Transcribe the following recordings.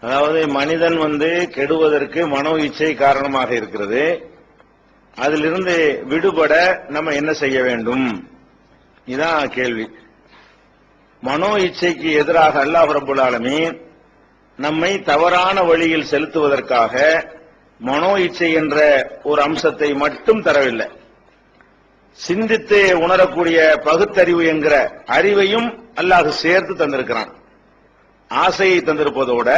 அதாவது மனிதன் வந்து கெடுவதற்கு மனோ இச்சை காரணமாக இருக்கிறது. அதிலிருந்து விடுபட நம்ம என்ன செய்ய வேண்டும்? இதான் கேள்வி. மனோ இச்சைக்கு எதிராக அல்லாஹ் ரபுல் ஆலமீன் நம்மை தவறான வழியில் செலுத்துவதற்காக மனோ இச்சை என்ற ஒரு அம்சத்தை மட்டும் தரவில்லை. சிந்தித்து உணரக்கூடிய பகுத்தறிவு என்கிற அறிவையும் அல்லாஹ் சேர்த்து தந்திருக்கிறான். ஆசையை தந்திருப்பதோட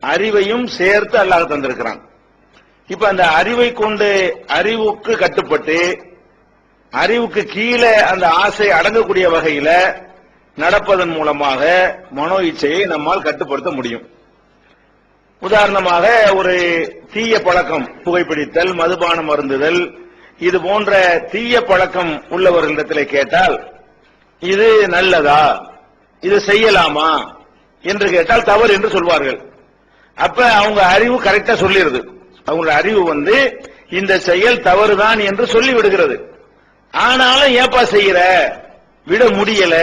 அறிவையும் சேர்த்து அல்லாஹ் தந்திருக்கிறான். இப்ப அந்த அறிவை கொண்டு அறிவுக்கு கட்டுப்பட்டு அறிவுக்கு கீழே அந்த ஆசை அடங்கக்கூடிய வகையில நடப்பதன் மூலமாக மனோ இச்சையை நம்மால் கட்டுப்படுத்த முடியும். உதாரணமாக ஒரு தீய பழக்கம் புகைப்பிடித்தல் மதுபானம் அருந்துதல் இது போன்ற தீய பழக்கம் உள்ளவர்களிடத்தில் கேட்டால் இது நல்லதா? இது செய்யலாமா? என்று கேட்டால் தவறு என்று சொல்வார்கள். அப்ப அவங்க அறிவு கரெக்டா சொல்லிடுது அவங்களோட அறிவு வந்து இந்த செயல் தவறுதான் என்று சொல்லி விடுகிறது ஆனாலும் ஏப்பா செய்யற? விட முடியல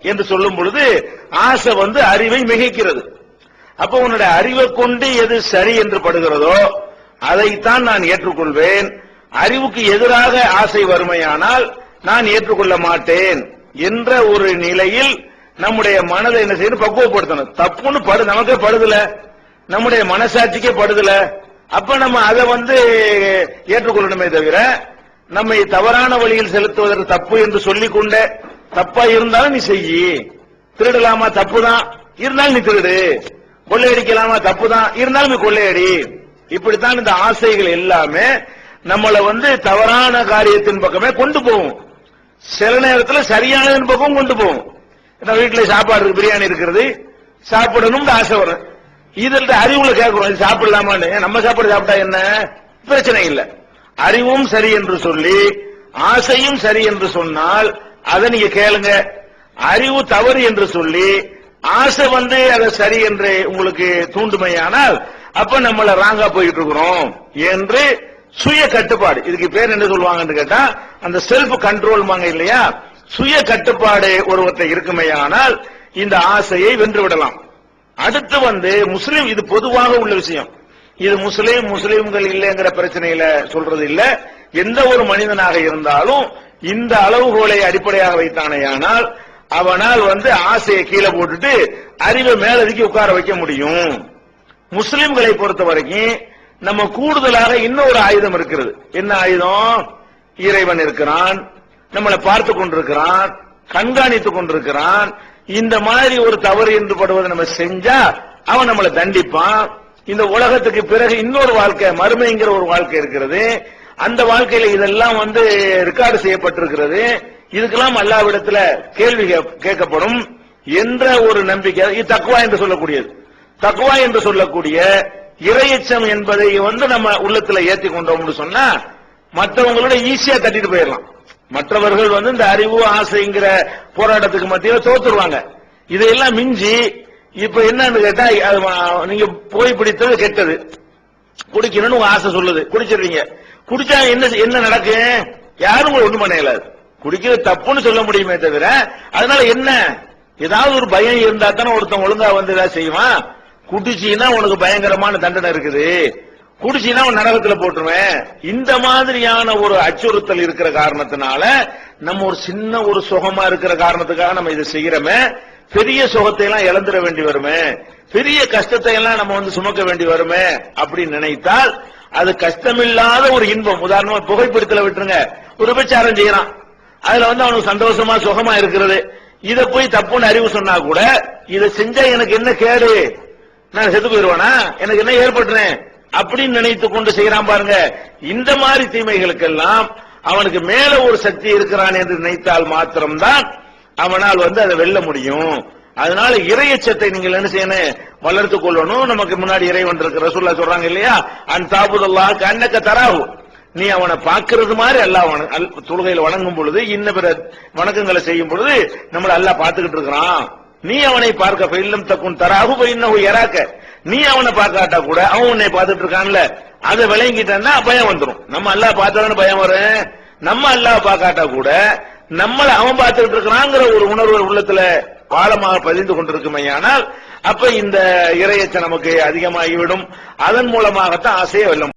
என்று சொல்லும் பொழுது ஆசை வந்து அறிவை மிகைக்கிறது. அப்ப உன்னுடைய அறிவை கொண்டு எது சரி என்று படுகிறதோ அதைத்தான் நான் ஏற்றுக்கொள்வேன். அறிவுக்கு எதிராக ஆசை வறுமையானால் நான் ஏற்றுக்கொள்ள மாட்டேன் என்ற ஒரு நிலையில் நம்முடைய மனதை என்ன செய்யணும் பக்குவப்படுத்தணும். தப்புன்னு படு நமக்கே படுதல. நம்முடைய மனசாட்சிக்கே படுதல. அப்ப நம்ம அதை வந்து ஏற்றுக்கொள்ளணுமே தவிர நம்மை தவறான வழியில் செலுத்துவதற்கு தப்பு என்று சொல்லிக் கொண்ட தப்பா இருந்தாலும் நீ செய்யி. திருடலாமா தப்பு தான் இருந்தாலும் நீ திருடு. கொள்ளையடிக்கலாமா தப்பு தான் இருந்தாலும் நீ கொள்ளையடி. இப்படித்தான் இந்த ஆசைகள் எல்லாமே நம்மளை வந்து தவறான காரியத்தின் பக்கமே கொண்டு போகும். சில நேரத்தில் சரியானதின் பக்கம் கொண்டு போகும். வீட்டில் சாப்பாடு பிரியாணி இருக்கிறது. சாப்பிடணும்னு ஆசை வரும். இதில் அறிவுல கேட்கிறோம் இது சாப்பிடலாமான்னு? நம்ம சாப்பாடு சாப்பிட்டா என்ன? பிரச்சனை இல்ல. அறிவும் சரி என்று சொல்லி ஆசையும் சரி என்று சொன்னால் அதை நீங்க கேளுங்க. அறிவு தவறு என்று சொல்லி ஆசை வந்து அதை சரி என்று உங்களுக்கு தூண்டுமையானால் அப்ப நம்மள ராங்கா போயிட்டு இருக்கிறோம் என்று சுய கட்டுப்பாடு. இதுக்கு பேர் என்ன சொல்லுவாங்கன்னு கேட்டா அந்த செல்ஃப் கண்ட்ரோல் இல்லையா? சுய கட்டுப்பாடு ஒருவத்தை இருக்குமையானால் இந்த ஆசையை வென்று விடலாம். அடுத்து வந்து முஸ்லீம் இது பொதுவாக உள்ள விஷயம். இது முஸ்லீம் முஸ்லீம்கள் இல்லைங்கிற பிரச்சனையில சொல்றது இல்ல. எந்த ஒரு மனிதனாக இருந்தாலும் இந்த அளவுகோலை அடிப்படையாக வைத்தானேயானால் அவனால் வந்து ஆசையை கீழே போட்டுட்டு அறிவை மேலதுக்கி உட்கார வைக்க முடியும். முஸ்லிம்களை பொறுத்த வரைக்கும் நம்ம கூடுதலாக இன்னொரு ஆயுதம் இருக்கிறது. என்ன ஆயுதம்? இறைவன் இருக்கிறான் நம்மளை பார்த்து கொண்டிருக்கிறான் கண்காணித்துக் கொண்டிருக்கிறான் இந்த மாதிரி ஒரு தவறு என்று படுவதை நம்ம செஞ்சா அவன் நம்மளை தண்டிப்பான். இந்த உலகத்துக்கு பிறகு இன்னொரு வாழ்க்கை மறுமைங்கிற ஒரு வாழ்க்கை இருக்கிறது. அந்த வாழ்க்கையில இதெல்லாம் வந்து ரெக்கார்டு செய்யப்பட்டிருக்கிறது. இதுக்கெல்லாம் அல்லாவிடத்துல கேள்வி கேட்கப்படும். என்ற ஒரு நம்பிக்கை இது தக்குவா என்று சொல்லக்கூடியது. தக்குவா என்று சொல்லக்கூடிய இறையச்சம் என்பதை வந்து நம்ம உள்ளத்துல ஏத்தி கொண்டோம்னு சொன்னா மற்றவங்களோட ஈஸியா தட்டிட்டு போயிடலாம். மற்றவர்கள் வந்து இந்த அறிவு ஆசைங்கிற போராட்டத்துக்கு மத்தியில தோத்துருவாங்க. இதையெல்லாம் மிஞ்சி இப்ப என்னன்னு கேட்டா நீங்க போய் பிடித்தது கெட்டது. குடிக்கணும்னு உங்க ஆசை சொல்லுது. குடிச்சிடுறீங்க. குடிச்சா என்ன என்ன நடக்கும் யாரும் உங்களை ஒண்ணும் பண்ண இயலாது குடிக்கிறது தப்புன்னு சொல்ல முடியுமே தவிர அதனால என்ன? ஏதாவது ஒரு பயம் இருந்தா தானே ஒருத்தன் ஒழுங்கா வந்து ஏதாவது செய்வான். குடிச்சீன்னா உனக்கு பயங்கரமான தண்டனை இருக்குது. குடிச்சின்னா நரகத்துல போட்டுருவேன். இந்த மாதிரியான ஒரு அச்சுறுத்தல் இருக்கிற காரணத்தினால நம்ம ஒரு சின்ன ஒரு சுகமா இருக்கிற காரணத்துக்காக நம்ம இதை செய்யறோமே. பெரிய சுகத்தை எல்லாம் இழந்துட வேண்டி வருமே. பெரிய கஷ்டத்தை எல்லாம் நம்ம வந்து சுமக்க வேண்டி வருமே அப்படின்னு நினைத்தால் அது கஷ்டமில்லாத ஒரு இன்பம். உதாரணமா புகைப்பிடித்தல விட்டுருங்க. ஒரு விபச்சாரம் செய்யறான். அதுல வந்து அவனுக்கு சந்தோஷமா சுகமா இருக்கிறது. இத போய் தப்புன்னு அறிவு சொன்னா கூட இதை செஞ்சா எனக்கு என்ன கேடு? நான் செத்து போயிருவானா? எனக்கு என்ன ஏற்பட்டுறேன் அப்படின்னு நினைத்து கொண்டு செய்யறான் பாருங்க. இந்த மாதிரி தீமைகளுக்கெல்லாம் அவனுக்கு மேல ஒரு சக்தி இருக்கிறான் என்று நினைத்தால் மாத்திரம்தான் அவனால் வந்து அதை வெல்ல முடியும். அதனால இறையச்சத்தை நீங்கள் என்ன செய்யணும்? வளர்த்துக் கொள்ளணும். நமக்கு முன்னாடி இறைவன் இருக்கு ரசூல்லா சொல்றாங்க இல்லையா? அன் தாபுதல்லா கண்ணக்க தராகு நீ அவனை பார்க்கறது மாதிரி அல்லாஹ் வண- அல்- வணங்கும் பொழுது இன்ன பிற வணக்கங்களை செய்யும் பொழுது நம்மள அல்லாஹ் பார்த்துக்கிட்டு இருக்கிறான். நீ அவனை பார்க்க இல்லம் தக்கும் தராகு இன்னும் எறாக்க நீ அவனை பார்க்காட்டா கூட அவன் உன்னை பார்த்துட்டு இருக்கான்ல. அதை விளங்கிட்டான்னா பயம் வந்துரும். நம்ம அல்லாஹ் பார்த்தாதானே பயம் வரும்? நம்ம அல்லாஹ் பார்க்காட்டா கூட நம்மள அவன் பார்த்துட்டு இருக்கிறாங்கிற ஒரு உணர்வு உள்ளத்துல பாலமாக பதிந்து கொண்டிருக்குமையானால் அப்ப இந்த இரையச்சம் நமக்கு அதிகமாகிவிடும். அதன் மூலமாகத்தான் ஆசையை வெல்ல